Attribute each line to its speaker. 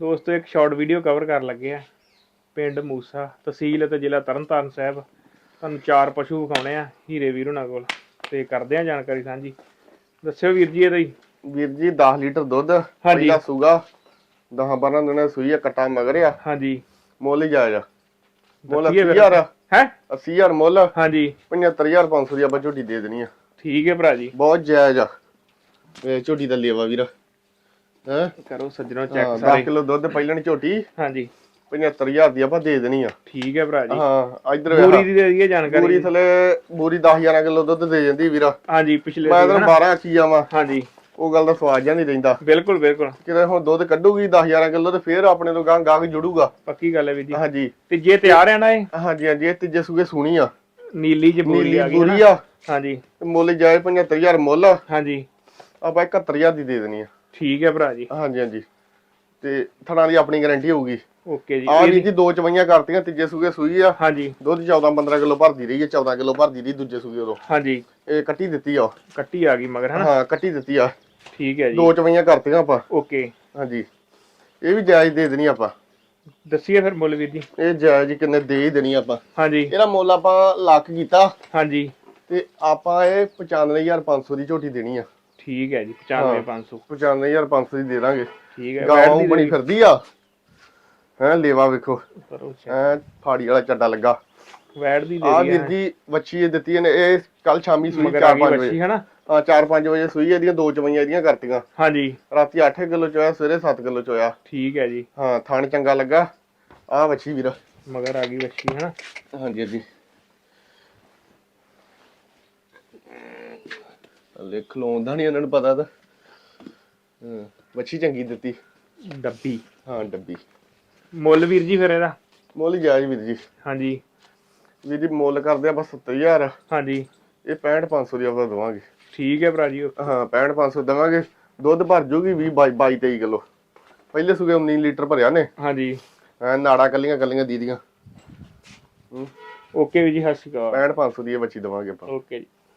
Speaker 1: ਦੋਸਤੋ ਇੱਕ short video cover ਕਰਨ ਲੱਗੇ ਆ। ਪਿੰਡ ਮੂਸਾ ਤਹਿਸੀਲ ਅਤੇ ਜ਼ਿਲ੍ਹਾ ਤਰਨਤਾਰਨ ਸਾਹਿਬ। ਤੁਹਾਨੂੰ ਚਾਰ ਪਸ਼ੂ ਵਿਖਾਉਣੇ ਆ ਹੀਰੇ ਵੀਰ ਉਹਨਾਂ ਕੋਲ। ਤੇ ਕਰਦੇ ਆ ਜਾਣਕਾਰੀ ਸਾਂਝੀ। ਦੱਸਿਓ ਵੀਰ ਜੀ ਇਹਦਾ ਹੀ।
Speaker 2: ਵੀਰ ਜੀ 10 ਲੀਟਰ ਦੁੱਧ। ਪਹਿਲਾ ਸੂਗਾ। 10 12 ਦਿਨਾਂ ਸੂਈ ਆ ਕੱਟਾ ਮਗਰ ਆ।
Speaker 1: ਹਾਂਜੀ।
Speaker 2: ਮੁੱਲ ਹੀ ਜਾਇਜ਼ ਆ। ਮੁੱਲ
Speaker 1: ਦੱਸੀਏ ਫਿਰ।
Speaker 2: 80000
Speaker 1: ਹੈ?
Speaker 2: 80000 ਮੁੱਲ।
Speaker 1: ਹਾਂਜੀ।
Speaker 2: 75500 ਦੀ ਆਪਾਂ ਝੋਟੀ ਦੇ ਦੇਣੀ ਆ।
Speaker 1: ਠੀਕ ਹੈ ਭਰਾ ਜੀ।
Speaker 2: ਬਹੁਤ ਜਾਇਜ਼ ਆ। ਇਹ ਝੋਟੀ ਦਾ ਲੇਵਾ ਵੀਰ। ਹੈ?
Speaker 1: ਕਰੋ ਸੱਜਣੋ ਚੈੱਕ
Speaker 2: 10
Speaker 1: ਸਾਰੇ।
Speaker 2: ਕਿਲੋ ਦੁੱਧ ਪਹਿਲਣ ਝੋਟੀ?
Speaker 1: ਹਾਂਜੀ।
Speaker 2: 75000 ਦੀ ਆਪਾਂ ਦੇ ਦੇਣੀ ਆ।
Speaker 1: ਠੀਕ ਹੈ ਭਰਾ ਜੀ।
Speaker 2: ਹਾਂ ਇਧਰ
Speaker 1: ਪੂਰੀ ਦੀ ਦੇ ਦਈਏ ਜਾਣਕਾਰੀ।
Speaker 2: ਪੂਰੀ ਥਲੇ ਪੂਰੀ 10 11 ਕਿਲੋ ਦੁੱਧ ਦੇ ਜਾਂਦੀ ਵੀਰਾ।
Speaker 1: ਹਾਂਜੀ ਪਿਛਲੇ
Speaker 2: ਮੈਂ
Speaker 1: ਦਿਨ
Speaker 2: ਤਾਂ
Speaker 1: ਨਾ-
Speaker 2: 12 ਆਖੀ ਜਾਵਾਂ।
Speaker 1: ਹਾਂਜੀ।
Speaker 2: ਉਹ ਗੱਲ ਦਾ ਸਵਾਦ ਜਾਂ ਨਹੀਂ ਰਹਿੰਦਾ।
Speaker 1: ਬਿਲਕੁਲ ਬਿਲਕੁਲ।
Speaker 2: ਕਿਤੇ ਹੁਣ ਦੁੱਧ ਕੱਢੂਗੀ 10 11 ਕਿਲੋ ਤੇ ਫੇਰ ਆਪਣੇ ਤੋਂ ਗਾਂ ਜੁੜੂਗਾ।
Speaker 1: ਪੱਕੀ ਗੱਲ ਹੈ ਵੀਰ ਜੀ।
Speaker 2: ਹਾਂਜੀ।
Speaker 1: ਤੇ ਜੇ ਤਿਆਰ ਹੈ ਨਾ ਇਹ?
Speaker 2: ਹਾਂਜੀ ਹਾਂਜੀ ਇਹ ਤੀਜੇ ਸੂਗੇ ਸੂਣੀ ਆ।
Speaker 1: ਨੀਲੀ ਜਬੂਰੀ ਆ ਗਈ ਨਾ। ਹਾਂਜੀ।
Speaker 2: ਮੁੱਲ ਜਾਏ 75000 ਮੁੱਲ।
Speaker 1: ਹਾਂਜੀ।
Speaker 2: ਆਪਾਂ 71000 ਦੀ ਦੇ ਦੇਣੀ ਆ।
Speaker 1: ਠੀਕ ਹੈ ਭਰਾ ਜੀ।
Speaker 2: ਹਾਂਜੀ ਹਾਂਜੀ। ਤੇ ਥਣਾ ਦੀ ਆਪਣੀ ਗਾਰੰਟੀ ਹੋਊਗੀ।
Speaker 1: ਓਕੇ ਜੀ।
Speaker 2: ਆ
Speaker 1: ਇਹ
Speaker 2: ਵੀ ਜੀ ਦੋ ਚਵਈਆਂ ਕਰਤੀਆਂ ਤੀਜੇ ਸੂਗੇ ਸੂਈ ਆ।
Speaker 1: ਹਾਂਜੀ।
Speaker 2: ਦੁੱਧ 14 15 ਕਿਲੋ ਭਰਦੀ ਰਹੀ ਹੈ 14 ਕਿਲੋ ਭਰਦੀ ਰਹੀ ਦੂਜੇ ਸੂਗੇ ਉਦੋਂ।
Speaker 1: ਹਾਂਜੀ।
Speaker 2: ਇਹ ਕੱਟੀ ਦਿੱਤੀ ਆ
Speaker 1: ਕੱਟੀ ਆ ਗਈ ਮਗਰ ਹਨਾ?
Speaker 2: ਹਾਂ ਕੱਟੀ ਦਿੱਤੀ ਆ।
Speaker 1: ਠੀਕ ਹੈ ਜੀ।
Speaker 2: ਦੋ ਚਵਈਆਂ ਕਰਤੀਆਂ ਆਪਾਂ।
Speaker 1: ਓਕੇ।
Speaker 2: ਹਾਂਜੀ। ਇਹ ਵੀ ਜਾਇਜ਼ ਦੇ ਦੇਣੀ ਆਪਾਂ।
Speaker 1: ਦੱਸੀਏ ਫਿਰ ਮੁੱਲ ਵੀਰ ਜੀ।
Speaker 2: ਇਹ ਜਾਇਜ਼ ਕਿੰਨੇ ਦੇ ਹੀ ਦੇਣੀ ਆਪਾਂ।
Speaker 1: ਹਾਂਜੀ।
Speaker 2: ਇਹਦਾ ਮੁੱਲ ਆਪਾਂ ਲੱਖ ਕੀਤਾ।
Speaker 1: ਹਾਂਜੀ।
Speaker 2: ਤੇ ਆਪਾਂ ਇਹ 95500 ਦੀ ਝੋਟੀ ਦੇਣੀ ਆ।
Speaker 1: ਠੀਕ ਹੈ ਜੀ 95500
Speaker 2: 95500 ਦੀ ਦੇ ਦਾਂਗੇ।
Speaker 1: ਠੀਕ ਹੈ
Speaker 2: ਗਾਂ ਬਣੀ ਫਿਰਦੀ ਆ। ਹੈ ਲੇਵਾ ਵੇਖੋ। ਐ ਫਾੜੀ ਵਾਲਾ ਚੱਡਾ ਲੱਗਾ।
Speaker 1: ਵੈਟ ਦੀ
Speaker 2: ਆ
Speaker 1: ਦੇ
Speaker 2: ਵੀਰ
Speaker 1: ਦੀ
Speaker 2: ਜੀ ਇਹ ਦਿੱਤੀ ਨੇ ਇਹ ਕੱਲ ਸ਼ਾਮੀ ਸੂਈ
Speaker 1: ਮਗਰ ਆ
Speaker 2: 4-5
Speaker 1: ਗਈ
Speaker 2: ਵਜੇ। ਹਾਂ 4-5 ਵਜੇ ਸੂਈ ਇਹਦੀਆਂ ਦੋ ਚਵਈਆਂ ਇਹਦੀਆਂ ਕਰਤੀਆਂ।
Speaker 1: ਹਾਂਜੀ।
Speaker 2: ਰਾਤੀ 8 ਕਿਲੋ ਚੋਇਆ ਸਵੇਰੇ 7 ਕਿਲੋ ਚੋਇਆ।
Speaker 1: ਠੀਕ ਹੈ ਜੀ।
Speaker 2: ਹਾਂ ਥਣ ਚੰਗਾ ਲੱਗਾ। ਆ ਵੱਛੀ ਵੀਰ।
Speaker 1: ਮਗਰ ਆ ਗਈ ਬੱਚੀ ਹਨਾ?
Speaker 2: ਹਾਂਜੀ ਹਾਂਜੀ। ਲਿਖ ਲਾਉਂਦਾ ਨਹੀਂ ਉਹਨਾਂ ਨੂੰ ਪਤਾ ਤਾਂ। ਹਾਂ ਵੱਛੀ ਚੰਗੀ ਦਿੱਤੀ।
Speaker 1: ਡੱਬੀ।
Speaker 2: ਹਾਂ ਡੱਬੀ।
Speaker 1: ਮੁੱਲ ਵੀਰ ਜੀ ਫਿਰ ਇਹਦਾ?
Speaker 2: ਮੁੱਲ ਜਾਇਜ਼ ਵੀਰ ਜੀ।
Speaker 1: ਹਾਂਜੀ।
Speaker 2: ਵੀਰ ਜੀ ਮੁੱਲ ਕਰਦੇ ਆਪਾਂ 70000
Speaker 1: ਹਾਂਜੀ।
Speaker 2: ਇਹ 65500 ਦੀ ਆਪਾਂ ਦਵਾਂਗੇ।
Speaker 1: ਠੀਕ ਹੈ ਭਰਾ ਜੀ।
Speaker 2: ਹਾਂ 65500 ਦਵਾਂਗੇ। ਦੁੱਧ ਭਰ ਜੂਗੀ 20 22 23 ਕਿਲੋ। ਪਹਿਲੇ ਸੁਗੇ 19 ਲੀਟਰ ਭਰਿਆ ਨੇ।
Speaker 1: ਹਾਂਜੀ।
Speaker 2: ਐਂ ਨਾੜਾ ਕੱਲੀਆਂ ਕੱਲੀਆਂ ਦੀਦੀਆਂ।
Speaker 1: ਓਕੇ ਵੀਰ ਜੀ ਸਤਿ ਸ਼੍ਰੀ ਅਕਾਲ।
Speaker 2: 65500 ਦੀ ਇਹ ਬੱਚੀ ਦਵਾਂਗੇ ਆਪਾਂ।
Speaker 1: ਓਕੇ ਜੀ।